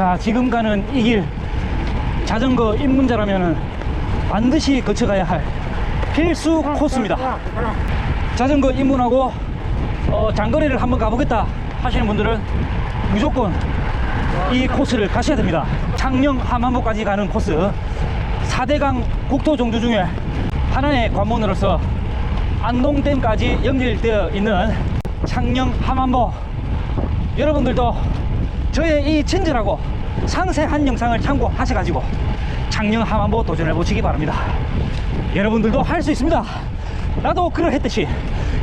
자, 지금 가는 이 길 자전거 입문자라면 반드시 거쳐가야 할 필수 코스입니다. 자전거 입문하고 어, 장거리를 한번 가보겠다 하시는 분들은 무조건 이 코스를 가셔야 됩니다. 창녕 함안보까지 가는 코스 4대강 국토 종주 중에 하나의 관문으로서 안동댐까지 연결되어 있는 창녕 함안보 여러분들도 저의 이 친절하고 상세한 영상을 참고하셔가지고 창녕 함안보 도전해 보시기 바랍니다. 여러분들도 할 수 있습니다. 나도 그러했듯이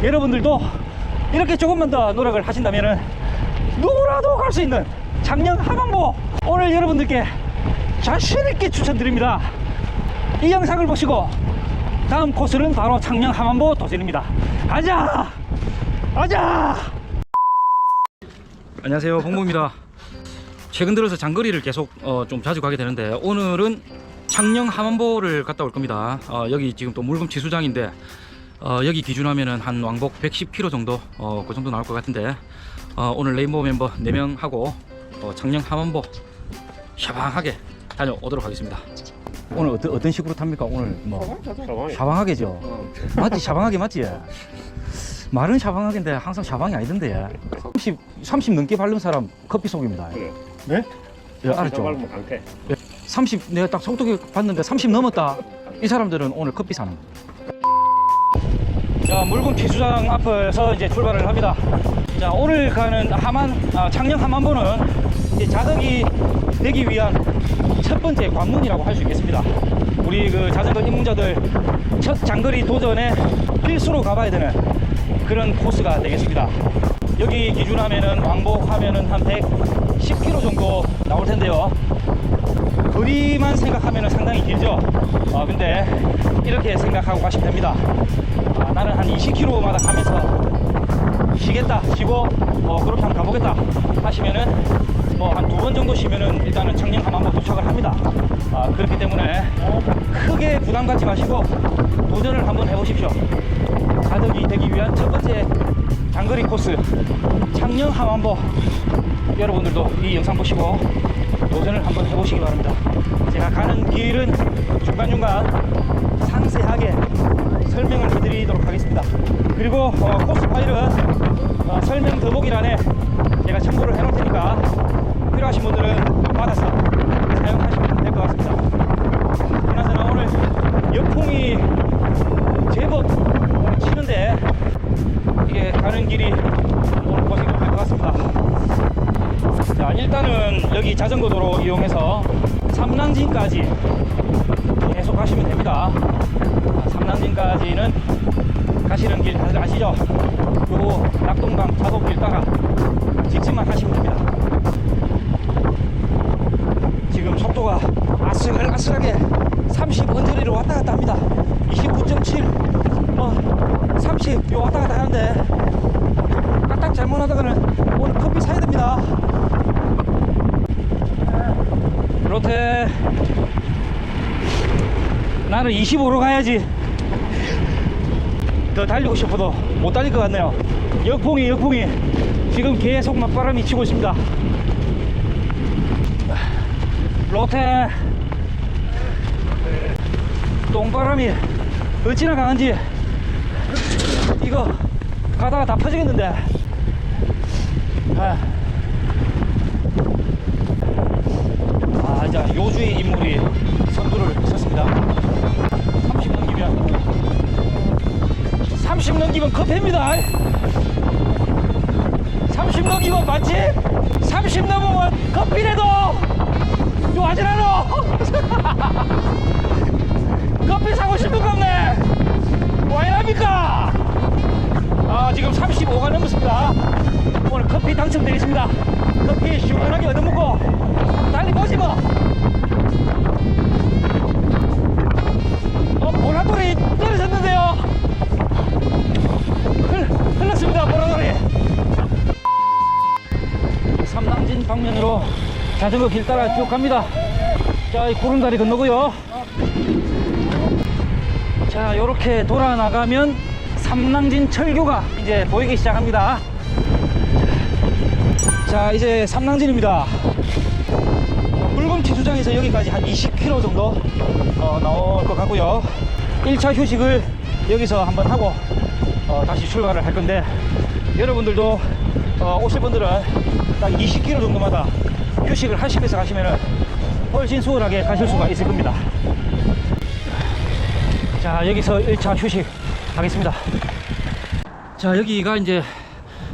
여러분들도 이렇게 조금만 더 노력을 하신다면은 누구라도 갈 수 있는 작년 하반보 오늘 여러분들께 자신있게 추천드립니다. 이 영상을 보시고 다음 코스는 바로 창녕 하만보 도전입니다. 가자! 가자! 안녕하세요. 홍무입니다. 최근 들어서 장거리를 계속 어, 좀 자주 가게 되는데 오늘은 창녕 하만보를 갔다 올 겁니다. 어, 여기 지금 또 물금 치수장인데 어, 여기 기준하면은 한 왕복 110km 정도 어, 그 정도 나올 것 같은데 어, 오늘 레인보우 멤버 4명 하고 어, 창녕 하만보 샤방하게 다녀오도록 하겠습니다. 오늘 어떤, 어떤 식으로 탑니까? 오늘 뭐 샤방하게죠. 맞지? 샤방하게 맞지? 말은 샤방하게인데 항상 샤방이 아니던데 30, 30 넘게 바른 사람 커피 속입니다. 그래. 네? 예, 알았죠. 말면 강태. 30 내가 딱 속도계 봤는데 30 넘었다. 이 사람들은 오늘 커피 사는. 자 물건 피수장 앞에서 이제 출발을 합니다. 자 오늘 가는 하만 아, 창녕 하만보는 이제 자덕이 되기 위한 첫 번째 관문이라고 할 수 있겠습니다. 우리 그 자전거 입문자들 첫 장거리 도전에 필수로 가봐야 되는 그런 코스가 되겠습니다. 여기 기준하면은 왕복하면은 한 110km 정도 나올 텐데요. 거리만 생각하면 상당히 길죠. 아, 근데 이렇게 생각하고 가시면 됩니다. 아, 나는 한 20km마다 가면서 쉬겠다, 쉬고, 어, 그렇게 한번 가보겠다 하시면은 뭐 한 두 번 정도 쉬면은 일단은 청량함 한번 도착을 합니다. 아, 그렇기 때문에 크게 부담 갖지 마시고 도전을 한번 해보십시오. 가덕이 되기 위한 첫 번째 장거리 코스 창녕 하만보 여러분들도 이 영상 보시고 도전을 한번 해보시기 바랍니다. 제가 가는 길은 중간중간 상세하게 설명을 해드리도록 하겠습니다. 그리고 어, 코스 파일은 어, 설명 더보기란에 제가 첨부를 해놓을 테니까 필요하신 분들은 받아서 사용하시면 될 것 같습니다. 그나저나 오늘 역풍이 제법 치는데 이게 가는 길이 오늘 고생이 좀할것 같습니다. 자, 일단은 여기 자전거 도로 이용해서 삼랑진까지 계속 가시면 됩니다. 아, 삼랑진까지는 가시는 길 다들 아시죠? 요거 낙동강 자곡길 따라 직진만 하시면 됩니다. 지금 속도가 아슬아슬하게 30 언저리로 왔다 갔다 합니다. 29.7, 어, 30, 요 왔다 갔다 하는데 까딱 잘못하다가는 오늘 커피 사야 됩니다. 로테 나는 25로 가야지. 더 달리고 싶어도 못 달릴 것 같네요. 역풍이 역풍이. 지금 계속 맞바람이 치고 있습니다. 로테. 똥바람이 어찌나 강한지 이거 가다가 다 퍼지겠는데. 아. 아, 이제 요주의 인물이 30 넘기면 커피입니다. 30 넘기면 맞지? 30 넘으면 커피래도 좋아하진 않아. 커피 사고 싶은 겁네. 와이랍니까? 아, 지금 35가 넘었습니다. 오늘 커피 당첨되겠습니다. 커피 시원하게 얻어먹고 달리 보지 뭐. 어, 보라돌이 떨어졌는데요. 흘, 흘렀습니다, 보라돌이. 삼남진 방면으로 자전거 길 따라 쭉 갑니다. 자, 이 구름다리 건너고요. 자, 요렇게 돌아 나가면 삼랑진 철교가 이제 보이기 시작합니다. 자, 이제 삼랑진입니다. 고수장에서 여기까지 한 20km 정도 어, 나올 것 같고요. 1차 휴식을 여기서 한번 하고 어, 다시 출발을 할 건데 여러분들도 어, 오실 분들은 딱 20km 정도마다 휴식을 하시면서 가시면 훨씬 수월하게 가실 수가 있을 겁니다. 자 여기서 1차 휴식 하겠습니다. 자 여기가 이제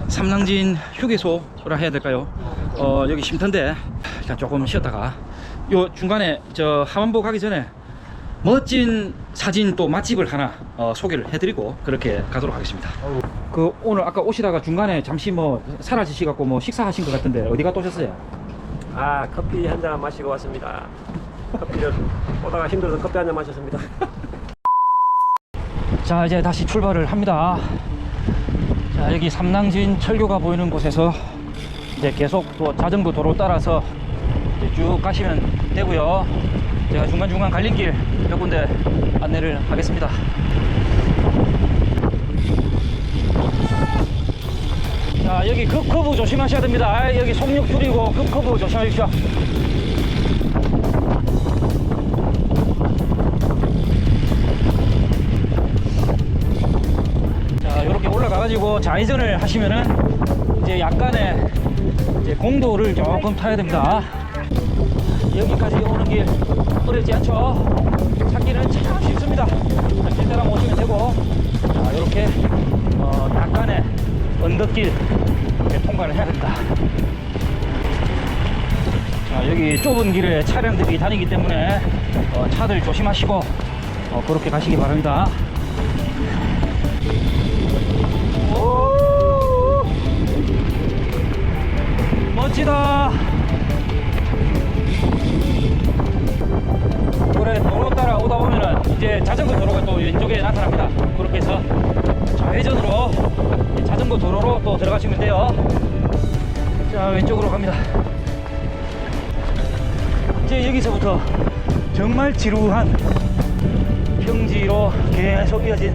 삼랑진 휴게소라 해야 될까요? 어 여기 쉼터인데 조금 쉬었다가 요 중간에 저 하만보 가기 전에 멋진 사진 또 맛집을 하나 어, 소개를 해드리고 그렇게 가도록 하겠습니다. 그 오늘 아까 오시다가 중간에 잠시 뭐 사라지시 갖고 뭐 식사하신 것 같은데 어디 갔다 오셨어요? 아 커피 한 잔 마시고 왔습니다. 커피를 오다가 힘들어서 커피 한 잔 마셨습니다. 자 이제 다시 출발을 합니다 자 여기 삼랑진 철교가 보이는 곳에서 이제 계속 또 자전거 도로 따라서 쭉 가시면 되고요 제가 중간중간 갈림길 몇 군데 안내를 하겠습니다. 자 여기 급커브 조심하셔야 됩니다. 아, 여기 속력 줄이고 급커브 조심하십시오. 자, 이렇게 올라가가지고 좌회전을 하시면은 이제 약간의 이제 공도를 조금 타야 됩니다. 여기까지 오는 길 어렵지 않죠? 찾기는 참 쉽습니다. 자, 길 따라 오시면 되고, 자, 이렇게 어, 약간의 언덕길 통과를 해야 됩니다. 자, 여기 좁은 길에 차량들이 다니기 때문에 어, 차들 조심하시고 어, 그렇게 가시기 바랍니다. 오! 멋지다. 그래 도로 따라 오다 보면은 이제 자전거 도로가 또 왼쪽에 나타납니다. 그렇게 해서 좌회전으로 이 자전거 도로로 또 들어가시면 돼요. 자 왼쪽으로 갑니다. 이제 여기서부터 정말 지루한 평지로 계속 이어진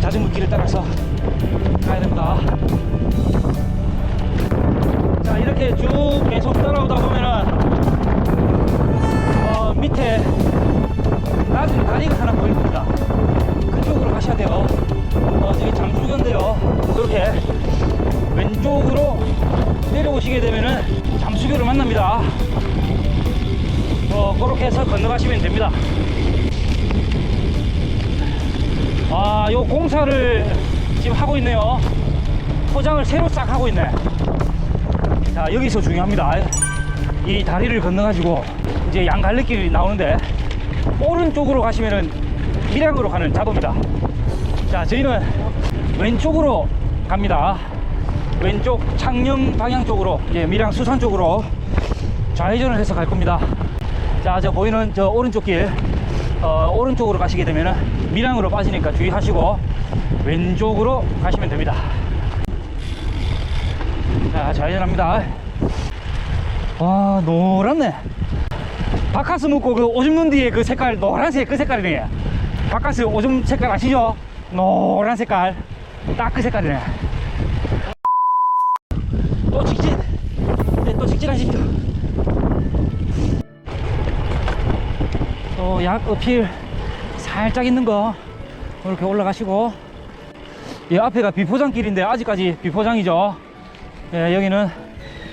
자전거 길을 따라서 가야 됩니다. 자, 이렇게 쭉 계속 따라오다 보면은, 어, 밑에 나중에 다리가 하나 보일 겁니다. 그쪽으로 가셔야 돼요. 어, 저기 잠수교인데요. 그렇게 왼쪽으로 내려오시게 되면은 잠수교를 만납니다. 어, 그렇게 해서 건너가시면 됩니다. 아, 요 공사를 지금 하고 있네요. 포장을 새로 싹 하고 있네. 자, 여기서 중요합니다. 이 다리를 건너가지고 이제 양갈래길이 나오는데 오른쪽으로 가시면은 밀양으로 가는 자도입니다. 자, 저희는 왼쪽으로 갑니다. 왼쪽 창녕 방향 쪽으로, 이제 밀양 수산 쪽으로 좌회전을 해서 갈 겁니다. 자, 저 보이는 저 오른쪽 길, 어, 오른쪽으로 가시게 되면은 밀양으로 빠지니까 주의하시고 왼쪽으로 가시면 됩니다. 자, 좌회전합니다. 와, 노랗네. 바카스 먹고 그 오줌 눈 뒤에 그 색깔, 노란색 그 색깔이네. 바카스 오줌 색깔 아시죠? 노란 색깔. 딱 그 색깔이네. 또 직진. 네, 또 직진하십시오. 또약 어필 살짝 있는 거 이렇게 올라가시고 이 앞에가 비포장길인데 아직까지 비포장이죠 예, 여기는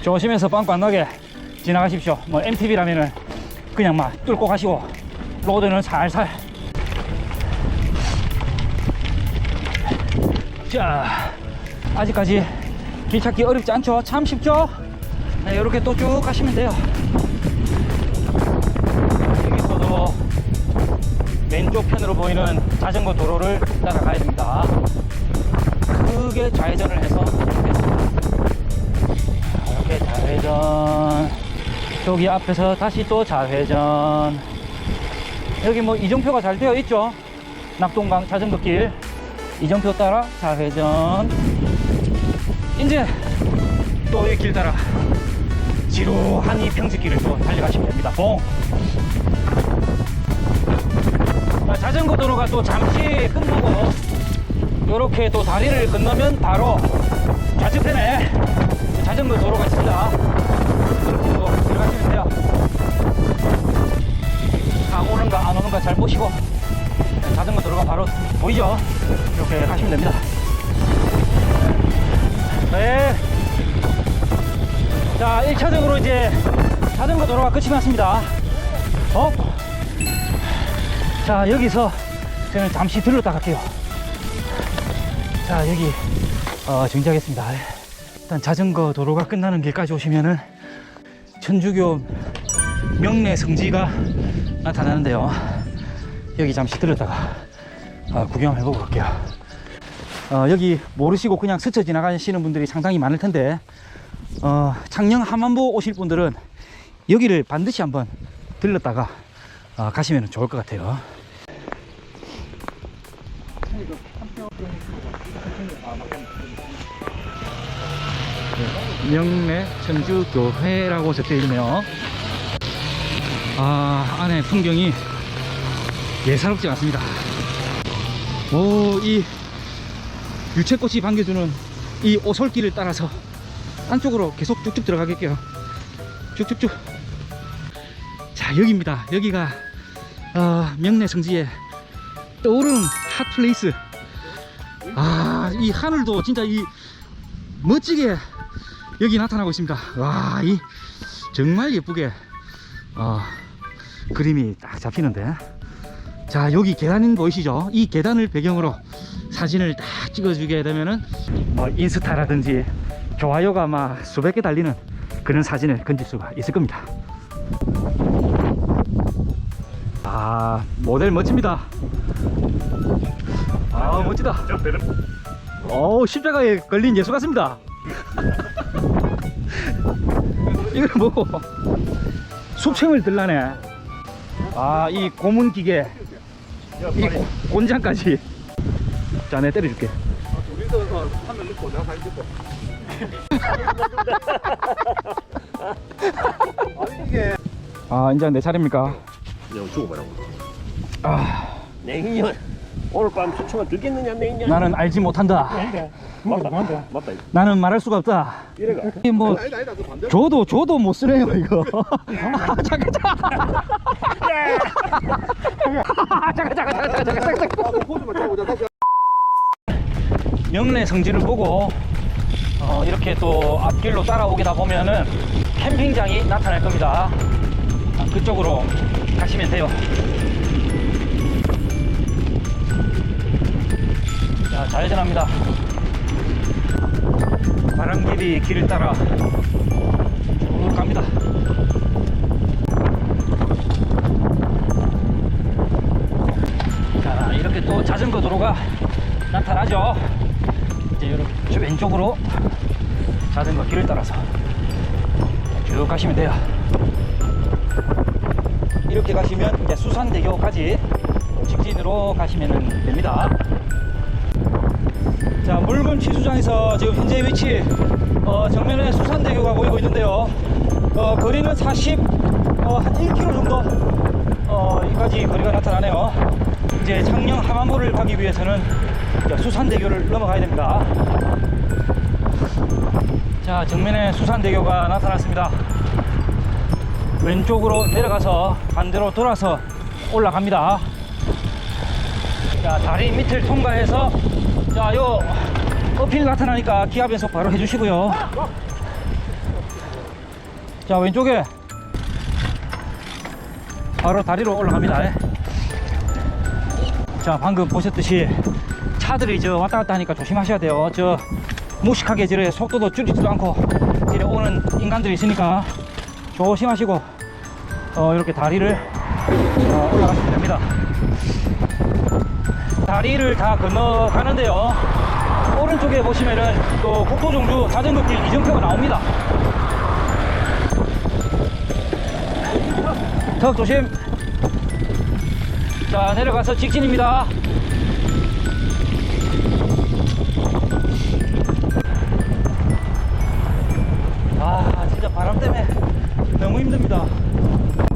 조심해서 빵꾸 안 나게 지나가십시오 뭐 MTB라면은 그냥 막 뚫고 가시고 로드는 살살. 자 아직까지 길 찾기 어렵지 않죠? 참 쉽죠? 네, 이렇게 또 쭉 가시면 돼요. 여기서도 왼쪽 편으로 보이는 자전거 도로를 따라가야 됩니다. 크게 좌회전을 해서 이렇게 좌회전 여기 앞에서 다시 또 좌회전. 여기 뭐 이정표가 잘 되어 있죠? 낙동강 자전거 길. 이정표 따라 좌회전. 이제 또 이 길 따라 지루한 이 평지길을 또 달려가시면 됩니다. 봉 자, 자전거 도로가 또 잠시 끝나고 이렇게 또 다리를 건너면 바로 좌측편에 자전거 도로가 있습니다. 오는가 안 오는가 잘 보시고 자전거 들어가 바로 보이죠? 이렇게 가시면 됩니다. 네. 자, 1차적으로 이제 자전거 도로가 끝이 났습니다. 어? 자, 여기서 저는 잠시 들렀다 갈게요. 자, 여기 어, 정지하겠습니다. 일단 자전거 도로가 끝나는 길까지 오시면은 천주교 명례 성지가 나타나는데요. 여기 잠시 들렀다가 어, 구경을 해보고 갈게요. 어, 여기 모르시고 그냥 스쳐 지나가시는 분들이 상당히 많을 텐데 어, 창녕 함안보 오실 분들은 여기를 반드시 한번 들렀다가 어, 가시면 좋을 것 같아요. 명례 천주교회라고 적혀 있네요. 아, 안에 풍경이 예사롭지 않습니다. 오, 이 유채꽃이 반겨주는 이 오솔길을 따라서 안쪽으로 계속 쭉쭉 들어가겠게요. 쭉쭉쭉. 자, 여기입니다. 여기가 어, 명례 성지의 떠오르는 핫플레이스. 아, 이 하늘도 진짜 이 멋지게 여기 나타나고 있습니다. 와, 이 정말 예쁘게 어, 그림이 딱 잡히는데. 자, 여기 계단 보이시죠? 이 계단을 배경으로 사진을 딱 찍어주게 되면은 뭐 인스타라든지 좋아요가 막 수백 개 달리는 그런 사진을 건질 수가 있을 겁니다. 아, 모델 멋집니다. 아, 멋지다. 어우, 십자가에 걸린 예수 같습니다. 이걸 보고 숙청을 들라네. 아, 이 고문 기계, 이 고- 곤장까지. 자, 내 때려줄게. 아, 이제 내 차례입니까? 그냥 죽어버라고. 아, 냉년. 오늘 밤 추천을 들겠느냐 냉년. 나는 알지 못한다. 맞다. 맞다. 이거. 나는 말할 수가 없다. 이래가. 이게 뭐 줘도 줘도 못 쓰네요 이거. 아, 잠깐 잠깐. 잠깐 잠깐 잠깐 잠깐 잠깐. 명례 성지를 보고 어, 이렇게 또 앞길로 따라오게다 보면은 캠핑장이 나타날 겁니다. 아, 그쪽으로 가시면 돼요. 자, 좌회전합니다. 바람길이 길을 따라 쭉 갑니다. 자, 이렇게 또 자전거 도로가 나타나죠. 이제 이렇게 저 왼쪽으로 자전거 길을 따라서 쭉 가시면 돼요. 이렇게 가시면 이제 수산대교까지 직진으로 가시면 됩니다. 자, 물금 취수장에서 지금 현재 위치 어, 정면에 수산대교가 보이고 있는데요. 어, 거리는 40, 어, 한 1km 정도 어, 여기까지 거리가 나타나네요. 이제 창녕 함안보를 가기 위해서는 수산대교를 넘어가야 됩니다. 자, 정면에 수산대교가 나타났습니다. 왼쪽으로 내려가서 반대로 돌아서 올라갑니다. 자, 다리 밑을 통과해서 자, 요 어필 나타나니까 기아 변속 바로 해주시고요. 자, 왼쪽에 바로 다리로 올라갑니다. 예. 자, 방금 보셨듯이 차들이 저 왔다 갔다 하니까 조심하셔야 돼요. 저 무식하게 저래 속도도 줄이지도 않고 이래 오는 인간들이 있으니까 조심하시고 어, 이렇게 다리를 어, 올라가시면 됩니다. 다리를 다 건너가는데요. 오른쪽에 보시면은 또 국토종주 자전거길 이정표가 나옵니다. 턱 조심. 자, 내려가서 직진입니다. 아, 진짜 바람 때문에 너무 힘듭니다.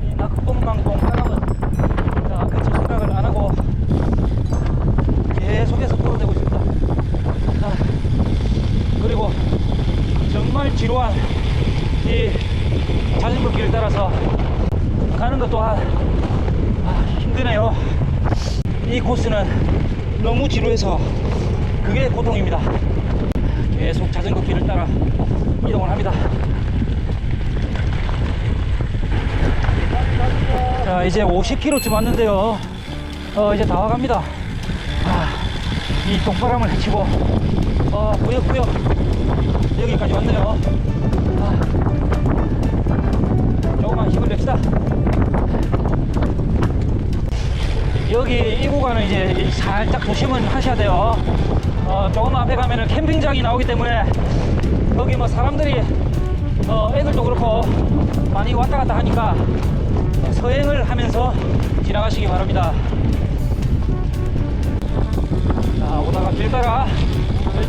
이 낙동강동 따라은 자, 그칠 생각을 안 하고 계속해서 돌아대고 있습니다. 자, 그리고 정말 지루한 이 자전거 길을 따라서 가는 것 또한 아, 힘드네요. 이 코스는 지루해서 그게 고통입니다. 계속 자전거 길을 따라 이동을 합니다. 자, 이제 50km쯤 왔는데요. 어, 이제 다 와갑니다. 아, 이 동바람을 헤치고, 어, 꾸역꾸역 여기까지 왔네요. 아, 조금만 힘을 냅시다. 여기 이 구간은 이제 살짝 조심은 하셔야 돼요. 어, 조금 앞에 가면은 캠핑장이 나오기 때문에 여기 뭐 사람들이 어, 애들도 그렇고 많이 왔다 갔다 하니까 서행을 하면서 지나가시기 바랍니다. 자, 오다가 길 따라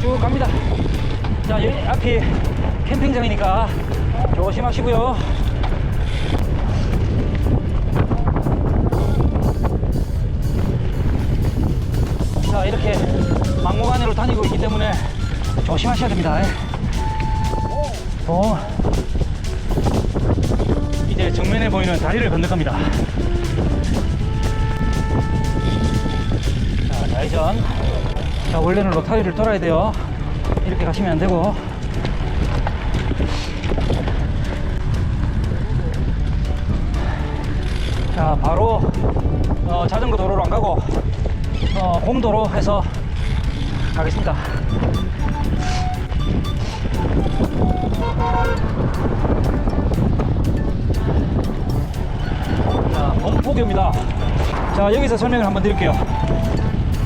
쭉 갑니다. 자, 여기 앞이 캠핑장이니까 조심하시고요. 조심하셔야 됩니다. 어, 이제 정면에 보이는 다리를 건널 겁니다. 자, 좌회전. 자, 원래는 로타리를 돌아야 돼요. 이렇게 가시면 안 되고. 자, 바로 어, 자전거 도로로 안 가고 어, 공도로 해서 가겠습니다. 자, 범포교입니다. 자, 여기서 설명을 한번 드릴게요.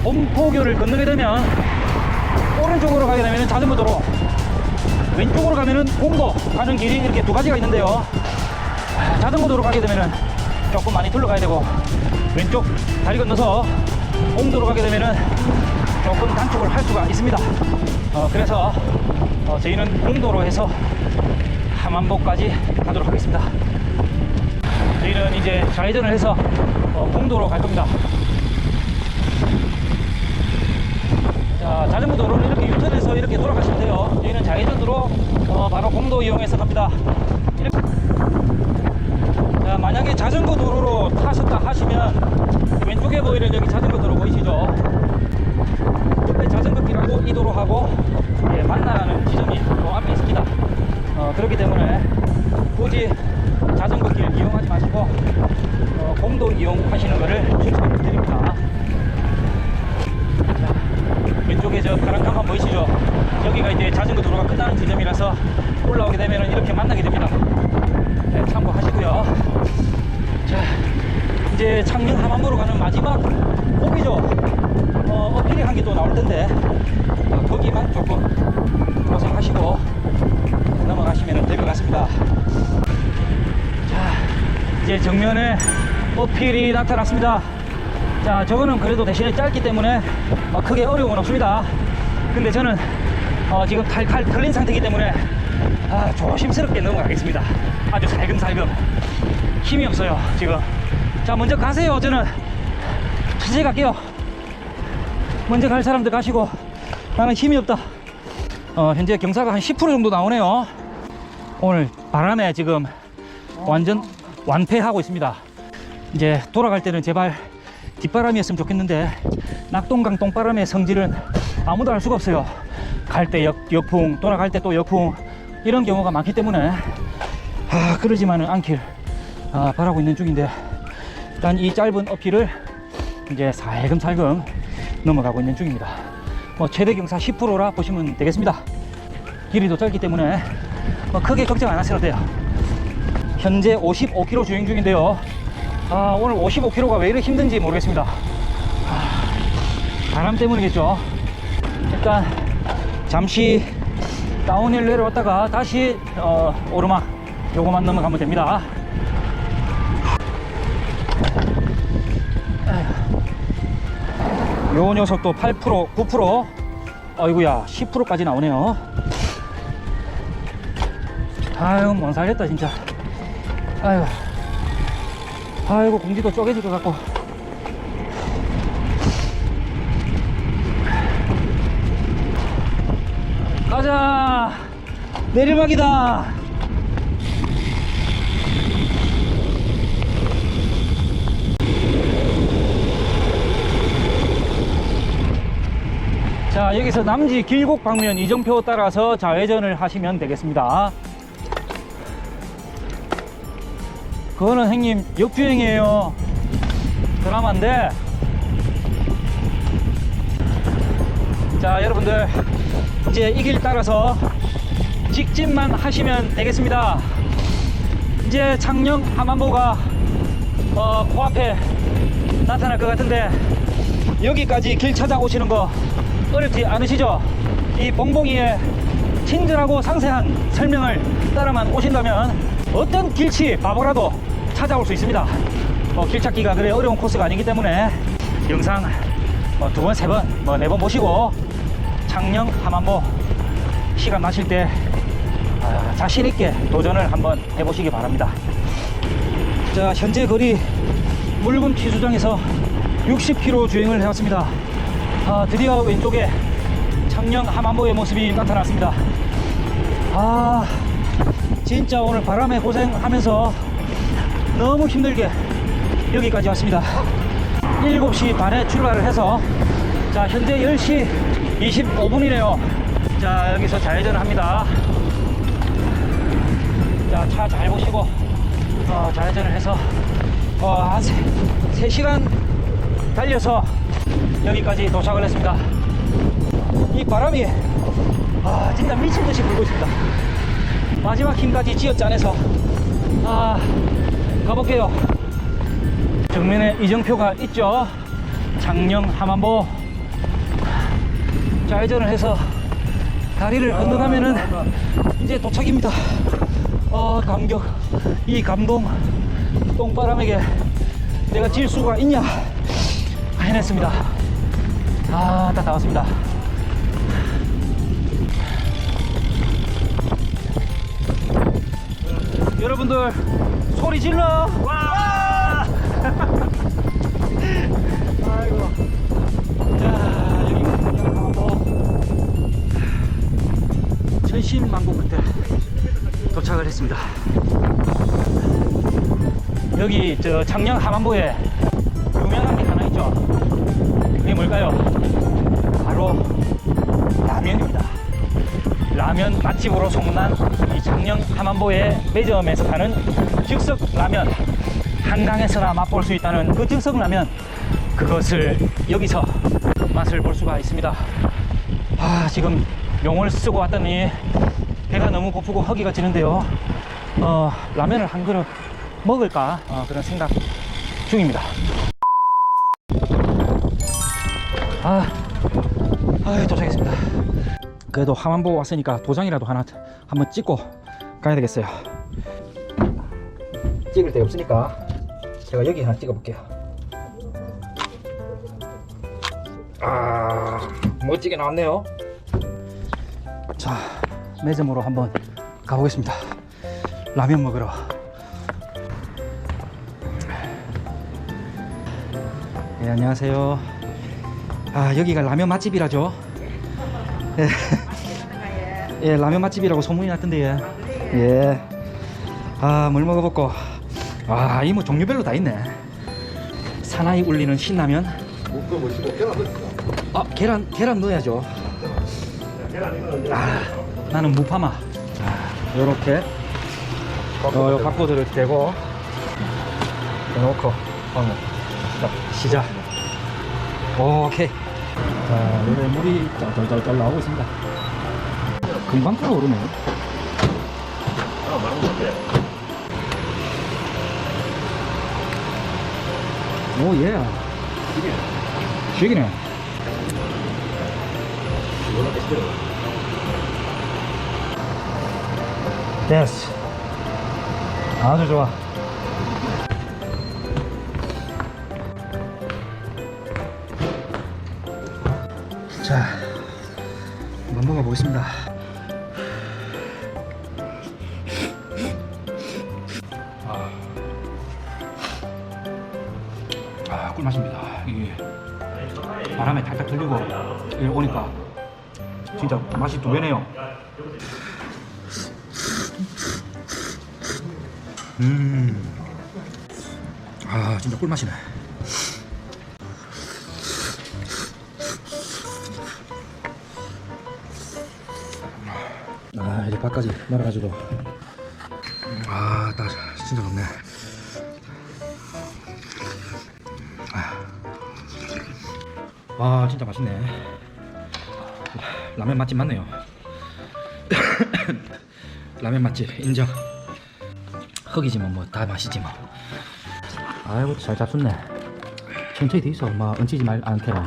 범포교를 건너게 되면 오른쪽으로 가게 되면 자전거 도로, 왼쪽으로 가면은 공도 가는 길이 이렇게 두 가지가 있는데요. 아, 자전거 도로 가게 되면은 조금 많이 둘러가야 되고 왼쪽 다리 건너서 공도로 가게 되면은 조금 단축을 할 수가 있습니다. 어, 그래서 어, 저희는 공도로 해서 함안보까지 가도록 하겠습니다. 저희는 이제 좌회전을 해서 어, 공도로 갈 겁니다. 자, 자전거 도로는 이렇게 유턴해서 이렇게 돌아가시면 돼요. 저희는 좌회전으로 어, 바로 공도 이용해서 갑니다. 이렇게. 자, 만약에 자전거 도로로 타셨다 하시면 왼쪽에 보이는 여기 자전거 도로 보이시죠? 원래 자전거 길하고 이 도로하고 예, 만나는 지점이 그 앞에 있습니다. 어, 그렇기 때문에 굳이 자전거 길 이용 마시고 어, 공도 이용하시는 것을 추천드립니다. 자, 왼쪽에 저 파란 간판 보이시죠? 여기가 이제 자전거 도로가 끝나는 지점이라서 올라오게 되면 이렇게 만나게 됩니다. 네, 참고하시고요. 자, 이제 창녕 하만보로 가는 마지막 곡이죠. 어, 어필이 한 개 또 나올 텐데 어, 거기만 조금 고생하시고 넘어가시면 될 것 같습니다. 자, 이제 정면에 어필이 나타났습니다. 자, 저거는 그래도 대신에 짧기 때문에 어, 크게 어려움은 없습니다. 근데 저는 어, 지금 칼칼 털린 상태이기 때문에 아, 조심스럽게 넘어가겠습니다. 아주 살금살금. 힘이 없어요, 지금. 자, 먼저 가세요. 저는 천천히 갈게요. 먼저 갈 사람들 가시고 나는 힘이 없다. 어, 현재 경사가 한 10% 정도 나오네요. 오늘 바람에 지금 완전 완패하고 있습니다. 이제 돌아갈 때는 제발 뒷바람이었으면 좋겠는데 낙동강 똥바람의 성질은 아무도 알 수가 없어요. 갈 때 역풍, 돌아갈 때 또 역풍 이런 경우가 많기 때문에 아, 그러지만은 않길 아, 바라고 있는 중인데 일단 이 짧은 어필을 이제 살금살금 넘어가고 있는 중입니다. 뭐 최대 경사 10%라 보시면 되겠습니다. 길이도 짧기 때문에 뭐 크게 걱정 안 하셔도 돼요. 현재 55km 주행 중인데요. 아, 오늘 55km가 왜 이렇게 힘든지 모르겠습니다. 아, 바람 때문이겠죠. 일단 잠시 다운힐 내려왔다가 다시 어, 오르막 요거만 넘어가면 됩니다. 요 녀석도 8% 9% 아이구야 10%까지 나오네요 아유 못 살겠다 진짜 아유. 아이고 공기도 쪼개질 것 같고. 가자. 내리막이다. 자, 여기서 남지 길곡 방면 이정표 따라서 좌회전을 하시면 되겠습니다. 그거는 형님 역주행이에요. 돼. 자, 여러분들 이제 이 길 따라서 직진만 하시면 되겠습니다. 이제 창녕 함안보가 어, 코앞에 나타날 것 같은데 여기까지 길 찾아오시는 거 어렵지 않으시죠? 이 봉봉이의 친절하고 상세한 설명을 따라만 오신다면 어떤 길치 바보라도 찾아올 수 있습니다. 어, 길 찾기가 그래 어려운 코스가 아니기 때문에 영상 어, 두 번, 세 번, 뭐 네 번 보시고 창녕 함안보 시간 나실 때 아, 자신 있게 도전을 한번 해보시기 바랍니다. 자, 현재 거리 물금 취수장에서 60km 주행을 해왔습니다. 아, 드디어 왼쪽에 창녕 함안보의 모습이 나타났습니다. 아, 진짜 오늘 바람에 고생하면서 너무 힘들게 여기까지 왔습니다. 7시 반에 출발을 해서 자, 현재 10시 25분이네요. 자, 여기서 좌회전을 합니다. 자, 차 잘 보시고 어, 좌회전을 해서 어, 한 3, 시간 달려서 여기까지 도착을 했습니다. 이 바람이 아, 진짜 미친 듯이 불고 있습니다. 마지막 힘까지 쥐어짜내서 아, 가볼게요. 정면에 이정표가 있죠. 장령 함안보 좌회전을 해서 다리를 건너가면은 이제 도착입니다. 어, 감격, 이 감동, 똥바람에게 내가 질 수가 있냐? 해냈습니다. 아, 다 나왔습니다. 여러분들 소리 질러! 와! 아이고. 자, 여기 뭐 천신만고 끝에 도착을 했습니다. 여기 저 창녕 하만보에 유명한 게 하나 있죠. 그게 뭘까요? 바로 라면입니다. 라면 맛집으로 소문난 이 창녕 하만보의 매점에서 파는 즉석 라면 한강에서나 맛볼 수 있다는 그 즉석 라면 그것을 여기서 맛을 볼 수가 있습니다. 아 지금 용을 쓰고 왔더니 배가 너무 고프고 허기가 지는데요. 어, 라면을 한 그릇 먹을까 어, 그런 생각 중입니다. 아, 아 도착했습니다. 그래도 하만보 왔으니까 도장이라도 하나 한번 찍고 가야 되겠어요. 찍을 데 없으니까 제가 여기 하나 찍어 볼게요. 아, 멋지게 나왔네요. 자, 매점으로 한번 가보겠습니다. 라면 먹으러. 네, 안녕하세요. 아, 여기가 라면 맛집이라죠? 예. 예, 라면 맛집이라고 소문이 났던데, 예. 예. 아, 뭘 먹어볼까? 아, 이 뭐 종류별로 다 있네. 사나이 울리는 신라면. 목도 보시고 계란 넣으시죠. 아, 계란, 계란 넣어야죠. 아, 나는 무파마. 아, 요렇게. 어, 요 바코드를 대고, 대놓고, 방금. 자, 시작. 오케이. 자, 요래 물이 쩔쩔쩔 나오고 있습니다. 금방 끓어오르네. 오, 예. 죽이네. 됐어. 아주 좋아. 자, 한번 먹어보겠습니다. 여기 오니까 진짜 맛이 두 배네요. 음. 아, 진짜 꿀맛이네. 아, 이제 밥까지 말아가지고. 아, 나 진짜 좋네. 아, 진짜 맛있네. 라면 맛집 맞네요. 라면 맛집. 인정. 흙이지만 뭐 다 맛있지 뭐. 아이고 잘 잡숫네. 천천히 돼 있어 막 얹히지 말 않게라.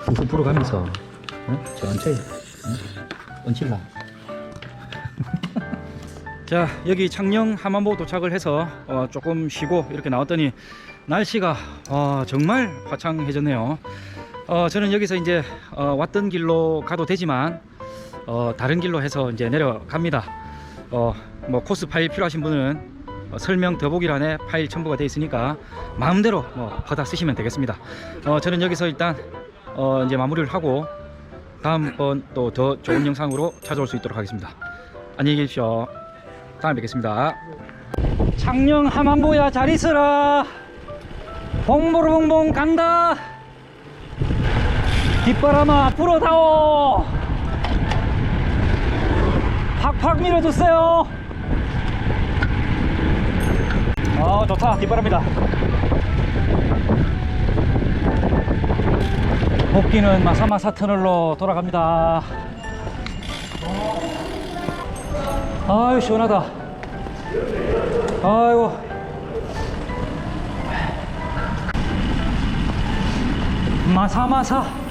후후 불어가면서 응? 천천히 응? 얹힐라. 자 여기 창녕 함안보 도착을 해서 어, 조금 쉬고 이렇게 나왔더니 날씨가 어, 정말 화창해졌네요 어, 저는 여기서 이제 어, 왔던 길로 가도 되지만 어, 다른 길로 해서 이제 내려갑니다. 어, 뭐 코스 파일 필요하신 분은 어, 설명 더보기란에 파일 첨부가 되어 있으니까 마음대로 뭐 받아 쓰시면 되겠습니다. 어, 저는 여기서 일단 어, 이제 마무리를 하고 다음번 또 더 좋은 영상으로 찾아올 수 있도록 하겠습니다. 안녕히 계십시오. 다음에 뵙겠습니다. 창녕 함안보야 잘 있어라. 봉보로봉봉 간다 뒷바람아 불어다오! 팍팍 밀어주세요. 아 좋다. 뒷바람이다. 복귀는 마사마사 터널로 돌아갑니다. 아유 시원하다. 아이고 마사마사